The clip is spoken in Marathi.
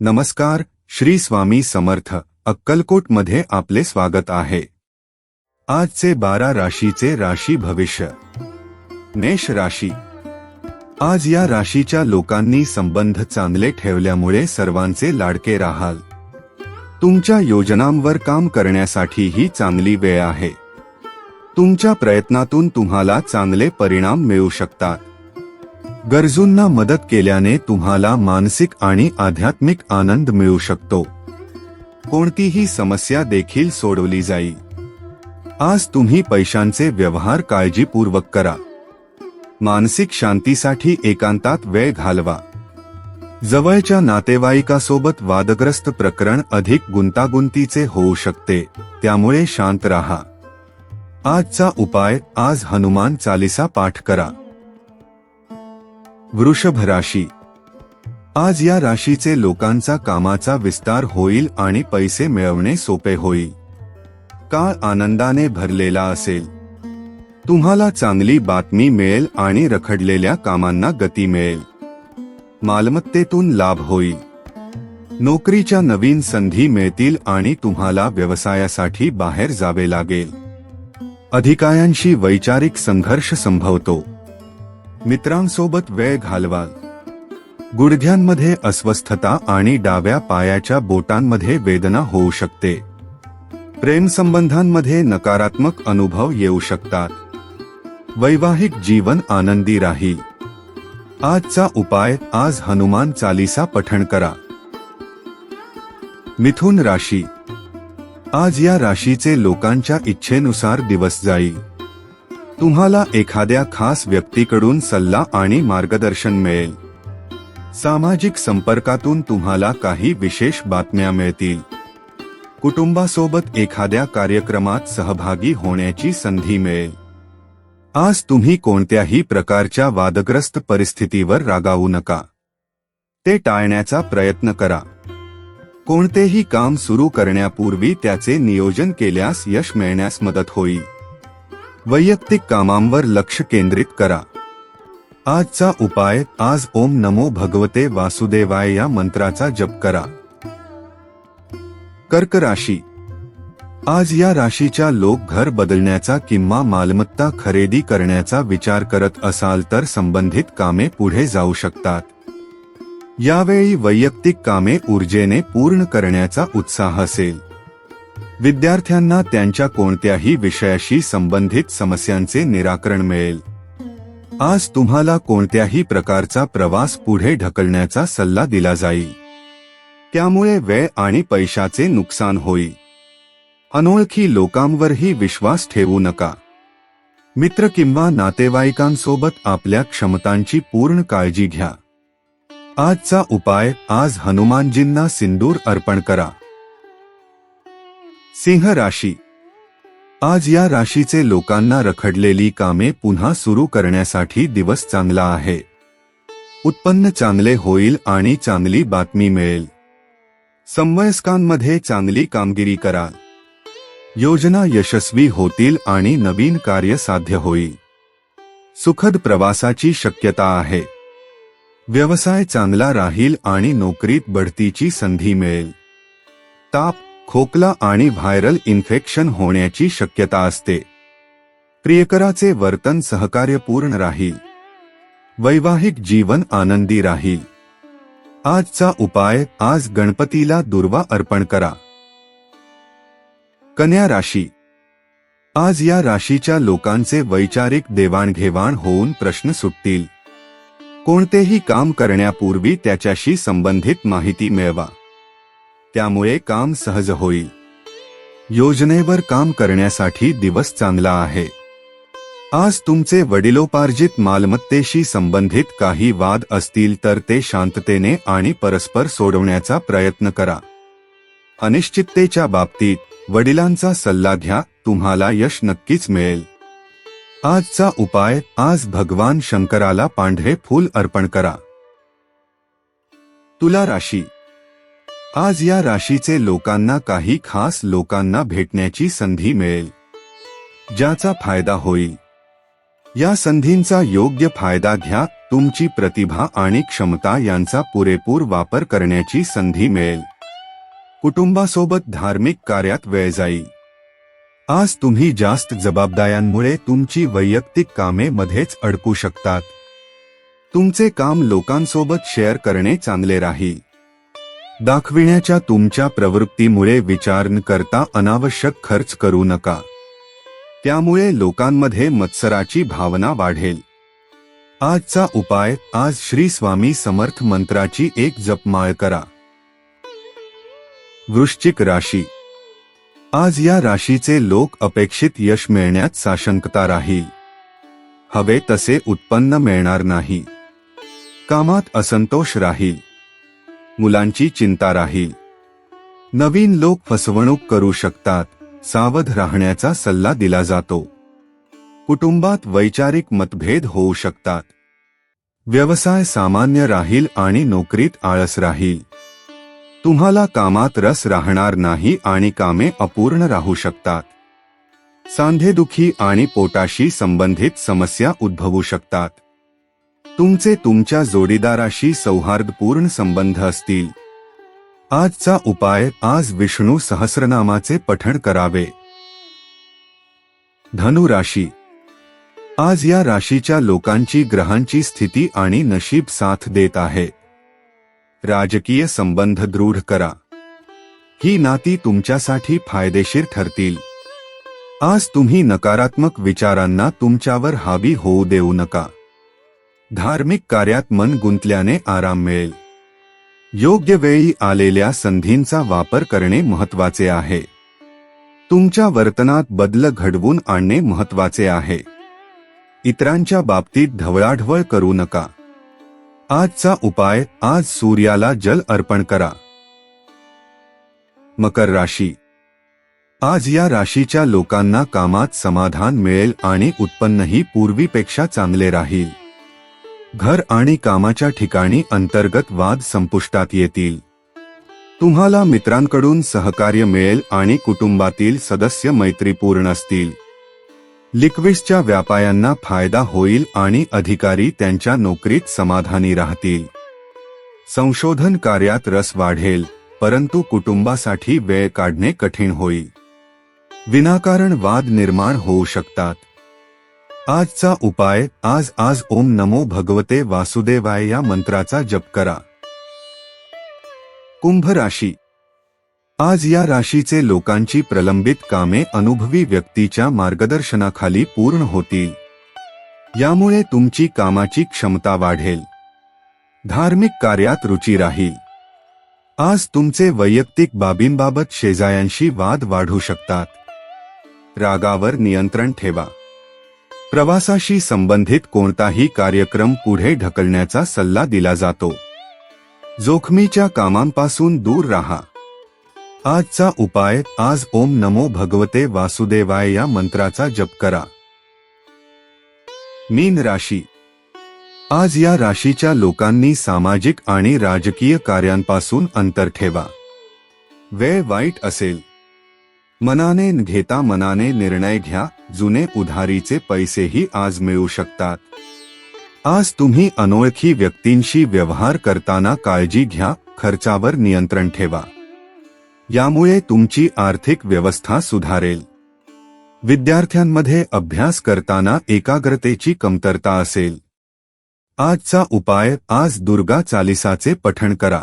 नमस्कार श्री स्वामी समर्थ अक्कलकोटमध्ये आपले स्वागत आहे. आजचे बारा राशीचे राशी भविष्य. मेष राशी. आज या राशीच्या लोकांनी संबंध चांगले ठेवल्यामुळे सर्वांचे लाडके राहाल. तुमच्या योजनांवर काम करण्यासाठी ही चांगली वेळ आहे. तुमच्या प्रयत्नातून तुम्हाला चांगले परिणाम मिळू शकतात. गरजूंना मदत केल्याने तुम्हाला मानसिक आणि आध्यात्मिक आनंद मिळू शकतो. कोणतीही समस्या देखील सोडवली जाईल आज तुम्ही पैशांचे व्यवहार काळजीपूर्वक करा. मानसिक शांतीसाठी एकांतात वेळ घालवा. जवळच्या नातेवाईकासोबत वादग्रस्त प्रकरण अधिक गुंतागुंतीचे होऊ शकते त्यामुळे शांत राहा. आजचा उपाय आज हनुमान चालिसा पाठ करा. वृषभ राशी आज या राशीचे लोकांचा कामाचा विस्तार होईल आणि पैसे मिळवणे सोपे होईल. काळ आनंदाने भरलेला असेल. तुम्हाला चांगली बातमी मिळेल आणि रखडलेल्या कामांना गती मिळेल. मालमत्तेतून लाभ होईल. नोकरीच्या नवीन संधी मिळतील आणि तुम्हाला व्यवसायासाठी बाहेर जावे लागेल. अधिकाऱ्यांशी वैचारिक संघर्ष संभवतो. मित्रांसोबत वेळ घालवाल. गुडघ्यांमध्ये अस्वस्थता आणि डाव्या पायाच्या बोटांमध्ये वेदना होऊ शकते. प्रेमसंबंधांमध्ये नकारात्मक अनुभव येऊ शकतात. वैवाहिक जीवन आनंदी राहील. आजचा उपाय आज हनुमान चालीसा पठण करा. मिथुन राशी. आज या राशीचे लोकांच्या इच्छेनुसार दिवस जाईल. तुम्हाला एखाद्या खास व्यक्तीकडून सल्ला आणि मार्गदर्शन मिळेल. सामाजिक संपर्कातून तुम्हाला काही विशेष बातम्या मिळतील. कुटुंबासोबत एखाद्या कार्यक्रमात सहभागी होण्याची संधी मिळेल. आज तुम्ही कोणत्याही प्रकारच्या वादग्रस्त परिस्थितीवर रागावू नका. ते टाळण्याचा प्रयत्न करा. कोणतेही काम सुरू करण्यापूर्वी त्याचे नियोजन केल्यास यश मिळण्यास मदत होईल. वैयक्तिक कामांवर लक्ष केंद्रित करा. आजचा उपाय आज ओम नमो भगवते वासुदेवाय या मंत्राचा जप करा. कर्क राशी. आज या राशीच्या लोक घर बदलण्याचा किंवा मालमत्ता खरेदी करण्याचा विचार करत असाल तर संबंधित कामे पुढे जाऊ शकतात. यावेळी वैयक्तिक कामे ऊर्जेने पूर्ण करण्याचा उत्साह असेल. विद्यार्थ्यांना त्यांच्या कोणत्याही विषयाशी संबंधित समस्यांचे निराकरण मिळेल. आज तुम्हाला कोणत्याही प्रकारचा प्रवास पुढे ढकलण्याचा सल्ला दिला जाईल. त्यामुळे वेळ आणि पैशाचे नुकसान होईल. अनोळखी लोकांवरही विश्वास ठेवू नका. मित्र किंवा नातेवाईकांसोबत आपल्या क्षमतांची पूर्ण काळजी घ्या. आजचा उपाय आज हनुमानजींना सिंदूर अर्पण करा. सिंह राशी. आज या राशीचे लोकांना रखडलेली कामे पुन्हा सुरू करण्यासाठी दिवस चांगला आहे. उत्पन्न चांगले होईल आणि चांगली बातमी मिळेल. संवयस्कांमध्ये चांगली कामगिरी कराल योजना यशस्वी होतील आणि नवीन कार्य साध्य होईल. सुखद प्रवासाची शक्यता आहे. व्यवसाय चांगला राहील आणि नोकरीत बढतीची संधी मिळेल. ताप खोकला आणि व्हायरल इन्फेक्शन होण्याची शक्यता असते. प्रियकराचे वर्तन सहकार्यपूर्ण राहील. वैवाहिक जीवन आनंदी राहील. आजचा उपाय आज गणपतीला दुर्वा अर्पण करा. कन्या राशी. आज या राशीच्या लोकांचे वैचारिक देवाणघेवाण होऊन प्रश्न सुटतील. कोणतेही काम करण्यापूर्वी त्याच्याशी संबंधित माहिती मिळवा. त्यामुळे काम सहज होईल. योजनेवर काम करण्यासाठी दिवस चांगला आहे. आज तुमचे वडिलोपार्जित मालमत्तेशी संबंधित काही वाद असतील तर ते शांततेने आणि परस्पर सोडवण्याचा प्रयत्न करा. अनिश्चिततेच्या बाबतीत वडिलांचा सल्ला घ्या तुम्हाला यश नक्कीच मिळेल. आजचा उपाय आज भगवान शंकराला पांढरे फूल अर्पण करा. तुला राशी आज या राशीचे लोकांना काही खास लोकांना भेटण्याची संधी मिळेल. ज्याचा फायदा होईल. या संधींचा योग्य फायदा घ्या तुमची प्रतिभा आणि क्षमता यांचा पुरेपूर वापर करण्याची संधी मिळेल. कुटुंबासोबत धार्मिक कार्यात वेळ जाईल. आज तुम्ही जास्त जबाबदाऱ्यांमुळे तुमची वैयक्तिक कामे मध्येच अडकू शकतात. तुमचे काम लोकांसोबत शेअर करणे चांगले राहील. दाखविण्याच्या तुमच्या प्रवृत्तीमुळे विचार न करता अनावश्यक खर्च करू नका. त्यामुळे लोकांमध्ये मत्सराची भावना वाढेल. आजचा उपाय आज श्री स्वामी समर्थ मंत्राची एक जपमाळ करा. वृश्चिक राशी. आज या राशीचे लोक अपेक्षित यश मिळण्यात साशंकता राहील. हवे तसे उत्पन्न मिळणार नाही. कामात असंतोष राहील. मुलांची चिंता राहील नवीन लोक फसवणूक करू शकतात सावध राहण्याचा सल्ला दिला जातो. कुटुंबात वैचारिक मतभेद होऊ शकतात. व्यवसाय सामान्य राहील आणि नोकरीत आळस राहील तुम्हाला कामात रस राहणार नाही आणि कामे अपूर्ण राहू शकतात. सांधेदुखी आणि पोटाशी संबंधित समस्या उद्भवू शकतात. तुमचे तुमच्या जोडीदाराशी सौहार्दपूर्ण संबंध असतील. आजचा उपाय आज विष्णू सहस्रनामाचे पठण करावे. धनु राशी. आज या राशीच्या लोकांची ग्रहांची स्थिती आणि नशीब साथ देत आहे. राजकीय संबंध दृढ करा. ही नाती तुमच्यासाठी फायदेशीर ठरतील. आज तुम्ही नकारात्मक विचारांना तुमच्यावर हावी होऊ देऊ नका. धार्मिक कार्यात मन गुंतल्याने आराम मिळेल. योग्य वेळी आलेल्या संधींचा वापर करणे महत्त्वाचे आहे. तुमच्या वर्तनात बदल घडवून आणणे महत्त्वाचे आहे. इतरांच्या बाबतीत ढवळाढवळ करू नका. आजचा उपाय आज सूर्याला जल अर्पण करा. मकर राशी. आज या राशीच्या लोकांना कामात समाधान मिळेल आणि उत्पन्नही पूर्वीपेक्षा चांगले राहील. घर आणि कामाच्या ठिकाणी अंतर्गत वाद संपुष्टात येतील. तुम्हाला मित्रांकडून सहकार्य मिळेल आणि कुटुंबातील सदस्य मैत्रीपूर्ण असतील. लिक्विड्सच्या व्यापायांना फायदा होईल आणि अधिकारी त्यांच्या नोकरीत समाधानी राहतील. संशोधन कार्यात रस वाढेल परंतु कुटुंबासाठी वेळ काढणे कठीण होईल. विनाकारण वाद निर्माण होऊ शकतात. आजचा उपाय आज आज ओम नमो भगवते वासुदेवाय या मंत्राचा जप करा. कुंभ राशी. आज या राशीचे लोकांची प्रलंबित कामे अनुभवी व्यक्तीच्या मार्गदर्शनाखाली पूर्ण होतील. यामुळे तुमची कामाची क्षमता वाढेल. धार्मिक कार्यात रुची राहील. आज तुमचे वैयक्तिक बाबींबाबत शेजायांशी वाद वाढू शकतात. रागावर नियंत्रण ठेवा. प्रवासाशी संबंधित कोणताही कार्यक्रम पुढे ढकलण्याचा सल्ला दिला जातो. जोखमीच्या कामांपासून दूर राहा. आजचा उपाय आज ओम नमो भगवते वासुदेवाय या मंत्राचा जप करा. मीन राशी. आज या राशीच्या लोकांनी सामाजिक आणि राजकीय कार्यांपासून अंतर ठेवा. वेळ वाईट असेल. मनाने घेता मनाने निर्णय घ्या जुने उधारीचे पैसेही आज मिळू शकतात. आज तुम्ही अनोळखी व्यक्तींशी व्यवहार करताना काळजी घ्या खर्चावर नियंत्रण ठेवा. यामुळे तुमची आर्थिक व्यवस्था सुधारेल. विद्यार्थ्यांमध्ये अभ्यास करताना एकाग्रतेची कमतरता असेल. आजचा उपाय आज दुर्गा चालिसाचे पठण करा.